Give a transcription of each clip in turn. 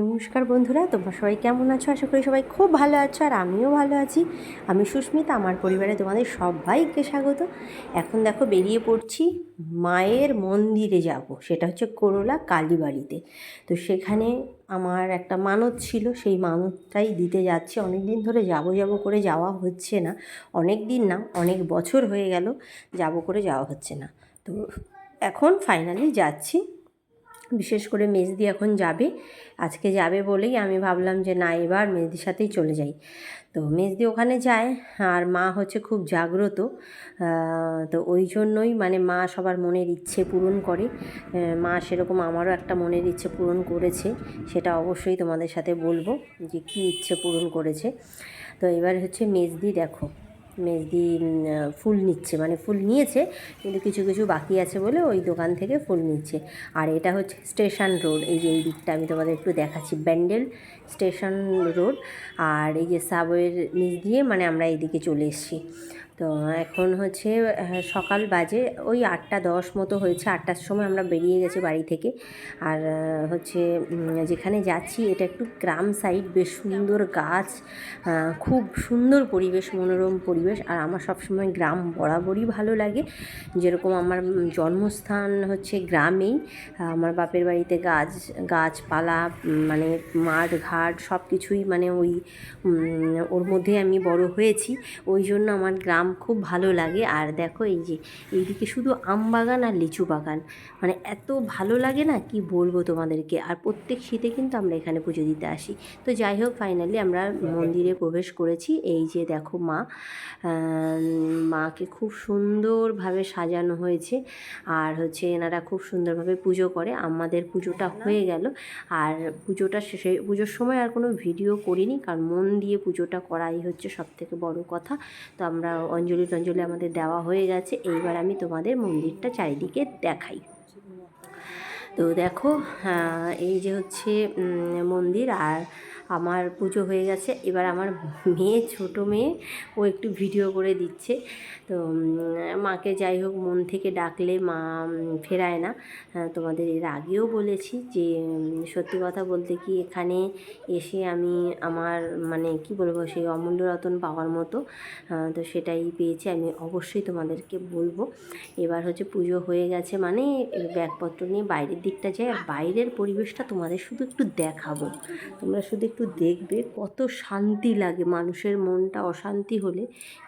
নমস্কার বন্ধুরা, তোমরা সবাই কেমন আছো? আশা করি সবাই খুব ভালো আছো আর আমিও ভালো আছি। আমি সুস্মিতা, আমার পরিবারে তোমাদের সবাইকে স্বাগত। এখন দেখো বেরিয়ে পড়ছি, মায়ের মন্দিরে যাব। সেটা হচ্ছে করোলা কালীবাড়িতে। তো সেখানে আমার একটা মানত ছিল, সেই মানতটাই দিতে যাচ্ছি। অনেক দিন ধরে যাব যাব করে যাওয়া হচ্ছে না। অনেক দিন না, অনেক বছর হয়ে গেল, যাব করে যাওয়া হচ্ছে না। তো এখন ফাইনালি যাচ্ছি। বিশেষ করে মেজদি এখন যাবে। আজকে যাবে বলেই আমি ভাবলাম যে না, এবার মেজদির সাথেই চলে যাই। তো মেজদি ওখানে যায়, আর মা হচ্ছে খুব জাগ্রত। তো ওই জন্যই মানে মা সবার মনের ইচ্ছে পূরণ করে। মা সেরকম আমারও একটা মনের ইচ্ছে পূরণ করেছে, সেটা অবশ্যই তোমাদের সাথে বলব যে কী ইচ্ছে পূরণ করেছে। তো এবার হচ্ছে মেজদি দেখো। উম, ফুল নিচ্ছে মানে ফুল নিয়েছে কিন্তু কিছু কিছু বাকি আছে বলে ওই দোকান থেকে ফুল নিচ্ছে। আর এটা হচ্ছে স্টেশন রোড এই যে এই দিকটা আমি তোমাদের একটু দেখাচ্ছি ব্যান্ডেল স্টেশন রোড। আর এই যে সাবওয়ের নিচ দিয়ে মানে আমরা এইদিকে চলে এসেছি। তো এখন হচ্ছে সকাল বাজে, ওই আটটা দশ মতো হয়েছে, আটটার সময় আমরা বেরিয়ে গেছি বাড়ি থেকে। আর হচ্ছে যেখানে যাচ্ছি, এটা একটু গ্রাম সাইড বেশ সুন্দর গাছ খুব সুন্দর পরিবেশ, মনোরম পরিবেশ। আর আমার সবসময় গ্রাম বরাবরই ভালো লাগে। যেরকম আমার জন্মস্থান হচ্ছে গ্রামেই। আমার বাপের বাড়িতে গাছ, গাছপালা মানে মাঠ, ঘাট সব কিছুই মানে ওই ওর মধ্যে আমি বড় হয়েছি। ওই জন্য আমার গ্রাম খুব ভালো লাগে। আর দেখো এই যে, এইদিকে শুধু আম বাগান আর লিচু বাগান। মানে এত ভালো লাগে না? কি বলব তোমাদেরকে? আর প্রত্যেক শীতে কিন্তু আমরা এখানে পুজো দিতে আসি। তো যাই হোক ফাইনালি আমরা মন্দিরে প্রবেশ করেছি। এই যে দেখো মা মাকে খুব সুন্দরভাবে সাজানো হয়েছে। আর হচ্ছে এনারা খুব সুন্দরভাবে পুজো করে। আমাদের পুজোটা হয়ে গেল। আর পুজোটা শেষে, পুজোর সময় আর কোনো ভিডিও করিনি। কারণ মন দিয়ে পুজোটা করাই হচ্ছে সব থেকে বড় কথা। তো আমরা অঞ্জলি টঞ্জলি আমাদের দেওয়া হয়ে গেছে। এইবার আমি তোমাদের মন্দিরটা চারিদিকে দেখাই। তো দেখো এই যে হচ্ছে মন্দির আর আমার পুজো হয়ে গেছে। এবার আমার মেয়ে, ছোট মেয়ে, ও একটু ভিডিও করে দিচ্ছে। তো মাকে যাই হোক, মন থেকে ডাকলে মা ফেরায় না। তোমাদের এর আগেও বলেছি যে সত্যি কথা বলতে কি, এখানে এসে আমি আমার মানে কি বলব, সেই অমূল্য রতন পাওয়ার মতো তো সেটাই পেয়েছি। আমি অবশ্যই তোমাদেরকে বলব। এবার হচ্ছে পুজো হয়ে গেছে মানে ব্যাগপত্র নিয়ে বাইরের দিকটা যাই আর বাইরের পরিবেশটা তোমাদের শুধু একটু দেখাবো। তোমরা শুধু একটু দেখবে কত শান্তি লাগে। মানুষের মনটা অশান্তি হলে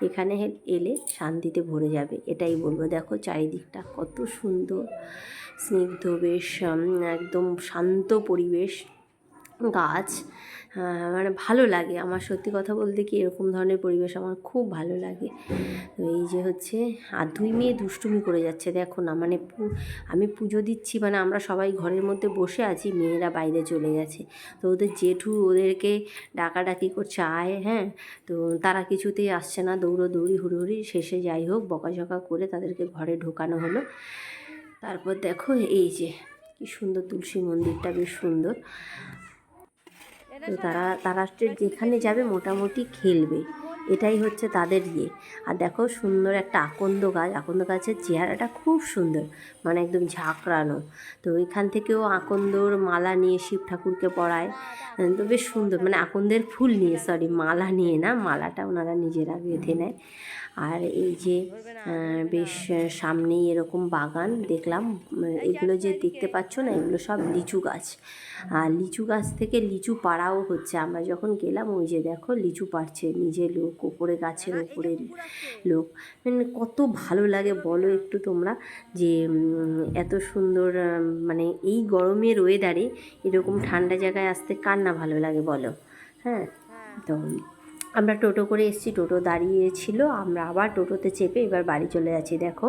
এখানে এলে শান্তিতে ভরে যাবে। এটাই বলব। দেখো চারিদিকটা কত সুন্দর, স্নিগ্ধ, বেশ একদম শান্ত পরিবেশ। গাছ মানে ভালো লাগে। আমার সত্যি কথা বলতে কি এরকম ধরনের পরিবেশ আমার খুব ভালো লাগে। তো এই যে হচ্ছে, আর দুই মেয়ে দুষ্টুমি করে যাচ্ছে, দেখো না মানে আমি পুজো দিচ্ছি মানে আমরা সবাই ঘরের মধ্যে বসে আছি, মেয়েরা বাইরে চলে গেছে। তো ওদের জেঠু ওদেরকে ডাকাডাকি করছে, আয় হ্যাঁ? তো তারা কিছুতেই আসছে না, দৌড়ো দৌড়ি হুড়োহুড়ি শেষে যাই হোক, বকাঝকা করে তাদেরকে ঘরে ঢোকানো হলো। তারপর দেখো এই যে, কি সুন্দর তুলসী মন্দিরটা, বেশ সুন্দর। তো তারা তারা যেখানে যাবে মোটামুটি খেলবে। এটাই হচ্ছে তাদের ইয়ে। আর দেখো সুন্দর একটা আকন্দ গাছ। আকন্দ গাছের চেহারাটা খুব সুন্দর মানে একদম ঝাঁকড়ানো। তো এখান থেকেও আকন্দর মালা নিয়ে শিব ঠাকুরকে আহ, তো বেশ সুন্দর। মানে আকন্দের ফুল নিয়ে সরি মালা নিয়ে না মালাটা ওনারা নিজেরা বেঁধে নেয়। আর এই যে বেশ সামনেই এরকম বাগান দেখলাম। এগুলো যে দেখতে পাচ্ছ না, এগুলো সব লিচু গাছ। আর লিচু গাছ থেকে লিচু পাড়াও হচ্ছে। আমরা যখন গেলাম, ওই যে দেখো, লিচু পাড়ছে নিজে লোক, ওপরে গাছের ওপরে লোক। মানে কত ভালো লাগে, বলো একটু তোমরা যে এত সুন্দর মানে এই গরমের ওয়েদারে এরকম ঠান্ডা জায়গায় আসতে কার না ভালো লাগে, বলো? হ্যাঁ? তো আমরা টোটো করে এসেছি, টোটো দাঁড়িয়েছিল আমরা আবার টোটোতে চেপে এবার বাড়ি চলে যাচ্ছি। দেখো,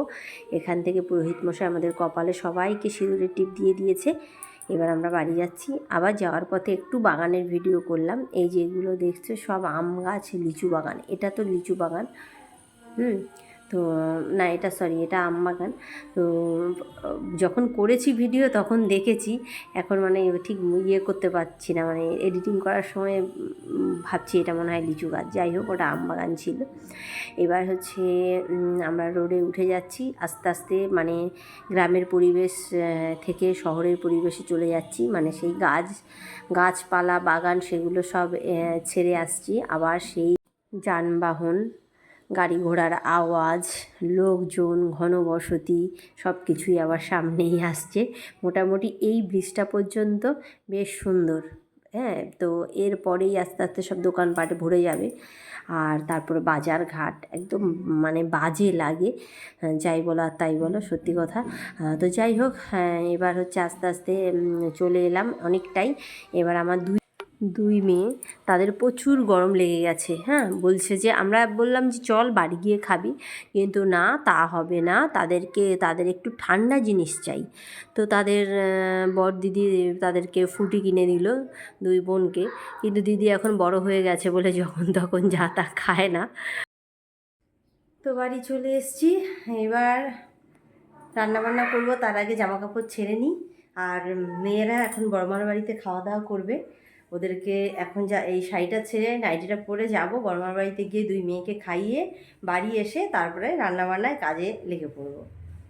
এখান থেকে পুরোহিত মশাই আমাদের কপালে সবাইকে সিঁদুরের টিপ দিয়ে দিয়েছে। এবার আমরা বাড়ি যাচ্ছি। আবার যাওয়ার পথে একটু বাগানের ভিডিও করলাম। এই যেগুলো দেখছ সব আম গাছ, লিচু বাগান। এটা তো লিচু বাগান। হুম তো, না, এটা সরি এটা আমবাগান তো, যখন করেছি ভিডিও তখন দেখেছি, এখন মানে ঠিক ইয়ে করতে পারছি না মানে এডিটিং করার সময় ভাবছি এটা মনে হয় লিচু গাছ। যাই হোক, ওটা আমবাগান ছিল। এবার হচ্ছে আমরা রোডে উঠে যাচ্ছি, আস্তে আস্তে মানে গ্রামের পরিবেশ থেকে শহরের পরিবেশে চলে যাচ্ছি। মানে সেই গাছ, গাছপালা, বাগান, সেগুলো সব ছেড়ে আসছি। আবার সেই যানবাহন গাড়ি ঘোড়ার আওয়াজ লোকজন ঘনবসতি সব কিছুই আবার সামনেই আসছে। মোটামুটি এই ব্রিজটা পর্যন্ত বেশ সুন্দর। হ্যাঁ তো এরপরেই আস্তে আস্তে সব দোকানপাটে ভরে যাবে। আর তারপরে বাজার ঘাট একদম মানে বাজে লাগে। হ্যাঁ, যাই বলো আর তাই বলো সত্যি কথা। তো যাই হোক হ্যাঁ এবার হচ্ছে আস্তে আস্তে চলে এলাম অনেকটাই। এবার আমার দুই দুই মেয়ে, তাদের প্রচুর গরম লেগে গেছে হ্যাঁ? বলছে যে, আমরা বললাম যে, চল বাড়ি গিয়ে খাবি। কিন্তু না, তা হবে না। তাদেরকে, তাদের একটু ঠান্ডা জিনিস চাই। তো তাদের বর দিদি তাদেরকে ফুটি কিনে দিল দুই বোনকে। কিন্তু দিদি এখন বড় হয়ে গেছে বলে যখন তখন যা তা খায় না। তো বাড়ি চলে এসেছি। এবার রান্নাবান্না করব। তার আগে জামা কাপড় ছেড়ে নিই। আর মেয়েরা এখন বড়মার বাড়িতে খাওয়া দাওয়া করবে। ওদেরকে এখন যা এই শাড়িটা ছেড়ে নাইটিটা পরে যাব, বর্মার বাড়িতে গিয়ে দুই মেয়েকে খাইয়ে বাড়ি এসে তারপরে রান্নাবান্নায় কাজে লেগে পড়ব।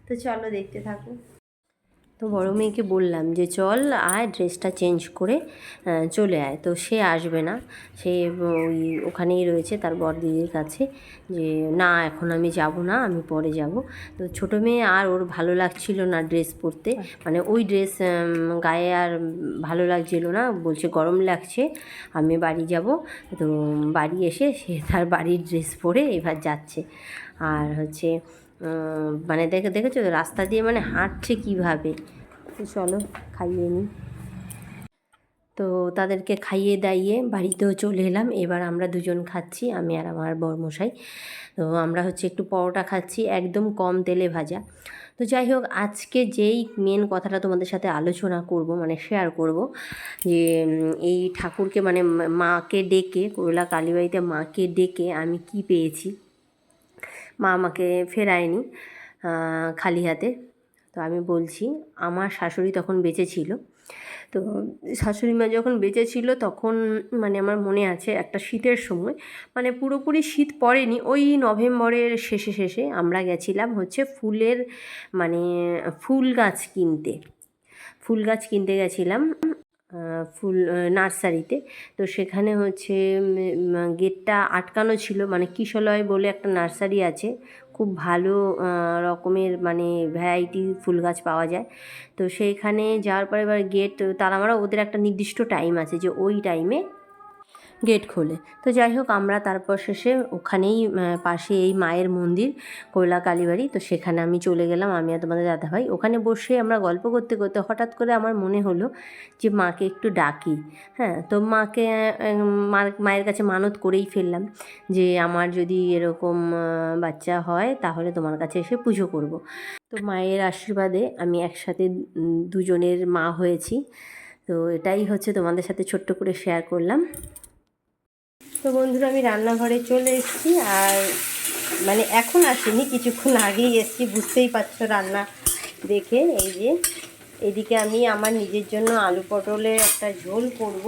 তো চলো দেখতে থাকো। তো বড় মেয়েকে বললাম যে চল আয় ড্রেসটা চেঞ্জ করে চলে আয়। তো সে আসবে না। সে ওই ওখানেই রয়েছে তার বর দিদির কাছে যে না এখন আমি যাব না আমি পরে যাব। তো ছোটো মেয়ে আর ওর ভালো লাগছিল না ড্রেস পরতে। মানে ওই ড্রেস গায়ে আর ভালো লাগছিল না বলছে গরম লাগছে আমি বাড়ি যাব। তো বাড়ি এসে সে তার বাড়ির ড্রেস পরে এবার যাচ্ছে। আর হচ্ছে মানে দেখে, দেখেছ? রাস্তা দিয়ে মানে হাঁটছে কীভাবে? চলো, খাইয়ে নিই তো তাদেরকে খাইয়ে দাইয়ে বাড়িতেও চলে এলাম। এবার আমরা দুজন খাচ্ছি, আমি আর আমার বরমশাই। তো আমরা হচ্ছে একটু পরোটা খাচ্ছি, একদম কম তেলে ভাজা। তো যাই হোক, আজকে যেই মেন কথাটা তোমাদের সাথে আলোচনা করব মানে শেয়ার করব, যে এই ঠাকুরকে মানে মাকে ডেকে করলা কালীবাড়িতে মাকে ডেকে আমি কি পেয়েছি। মা আমাকে ফেরায়নি খালি হাতে। তো আমি বলছি, আমার শাশুড়ি তখন বেঁচে ছিল। তো শাশুড়ি মা যখন বেঁচে ছিল তখন মানে আমার মনে আছে একটা শীতের সময় মানে পুরোপুরি শীত পড়েনি। ওই নভেম্বরের শেষে শেষে আমরা গেছিলাম হচ্ছে ফুলের মানে ফুল গাছ কিনতে। ফুল গাছ কিনতে গেছিলাম। ফুল নার্সারিতে। তো সেখানে হচ্ছে গেটটা আটকানো ছিল। মানে কিশলয় বলে একটা নার্সারি আছে। খুব ভালো রকমের মানে ভ্যারাইটি ফুল গাছ পাওয়া যায়। তো সেইখানে যাওয়ার পরে এবার গেট, তারা আমারও ওদের একটা নির্দিষ্ট টাইম আছে যে ওই টাইমে গেট খোলে। তো যাই হোক, আমরা তারপর শেষে ওখানেই পাশে এই মায়ের মন্দির কৈলা কালীবাড়ি, তো সেখানে আমি চলে গেলাম, আমি আর তোমাদের দাদাভাই। ওখানে বসে আমরা গল্প করতে করতে হঠাৎ করে আমার মনে হলো যে মাকে একটু ডাকি। হ্যাঁ তো মাকে মায়ের কাছে মানত করেই ফেললাম যে আমার যদি এরকম বাচ্চা হয় তাহলে তোমার কাছে এসে পুজো করব। তো মায়ের আশীর্বাদে আমি একসাথে দুজনের মা হয়েছি। তো এটাই হচ্ছে তোমাদের সাথে ছোট্ট করে শেয়ার করলাম। তো বন্ধুরা, আমি রান্নাঘরে চলে এসেছি আর মানে এখন আসিনি, কিছুক্ষণ আগেই এসেছি, বুঝতেই পারছ রান্না দেখে। এই যে, এদিকে আমি আমার নিজের জন্য আলু পটলের একটা ঝোল করব।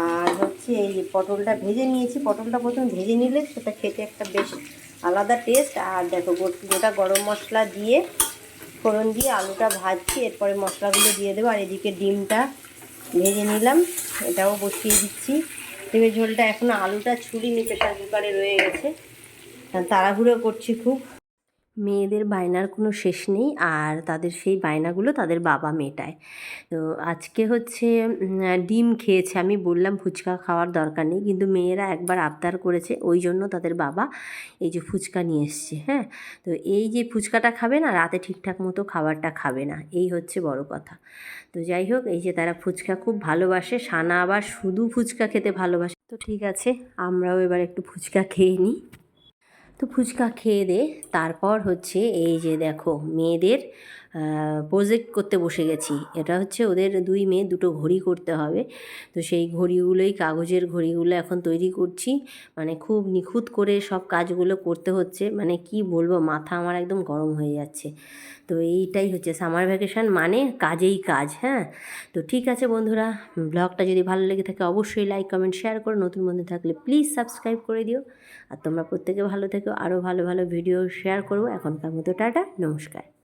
আর হচ্ছে এই পটলটা ভেজে নিয়েছি। পটলটা প্রথম ভেজে নিলে সেটা খেতে একটা বেশ আলাদা টেস্ট আর দেখো গোটা গরম মশলা দিয়ে ফোড়ন দিয়ে আলুটা ভাজছি, এরপরে মশলাগুলো দিয়ে দেবো। আর এদিকে ডিমটা ভেজে নিলাম, এটাও বসিয়ে দিচ্ছি। ডিমের ঝোলটা এখনও আলুটা ছুরিনি প্রেশার কুকারে রয়ে গেছে। তাড়াহুড়ো করছি খুব। মেয়েদের বায়নার কোনো শেষ নেই আর তাদের সেই বায়নাগুলো তাদের বাবা মেটায়। তো আজকে হচ্ছে ডিম খেয়েছে। আমি বললাম ফুচকা খাওয়ার দরকার নেই, কিন্তু মেয়েরা একবার আবদার করেছে, ওই জন্য তাদের বাবা এই যে ফুচকা নিয়ে এসছে হ্যাঁ? তো এই যে ফুচকাটা খাবে না, রাতে ঠিকঠাক মতো খাবারটা খাবে না, এই হচ্ছে বড় কথা। তো যাই হোক, এই যে তারা ফুচকা খুব ভালোবাসে, সানা আবার শুধু ফুচকা খেতে ভালোবাসে। তো ঠিক আছে, আমরাও এবার একটু ফুচকা খেয়ে নিই। তো ফুচকা খেয়ে দে। তারপর হচ্ছে এই যে দেখো মেয়েদের প্রজেক্ট করতে বসে গেছি। এটা হচ্ছে ওদের দুই মেয়ে, দুটো ঘড়ি করতে হবে। তো সেই ঘড়িগুলোই, কাগজের ঘড়িগুলো এখন তৈরি করছি। মানে খুব নিখুঁত করে সব কাজগুলো করতে হচ্ছে। মানে কি বলব, মাথা আমার একদম গরম হয়ে যাচ্ছে। তো এইটাই হচ্ছে সামার ভ্যাকেশান মানে কাজেই কাজ হ্যাঁ? তো ঠিক আছে বন্ধুরা ব্লগটা যদি ভালো লেগে থাকে অবশ্যই লাইক কমেন্ট শেয়ার করো। নতুন বন্ধু থাকলে প্লিজ সাবস্ক্রাইব করে দিও। আর তোমরা প্রত্যেকে ভালো থেকো। আরও ভালো ভালো ভিডিও শেয়ার করব। এখনকার মতো টাটা, নমস্কার।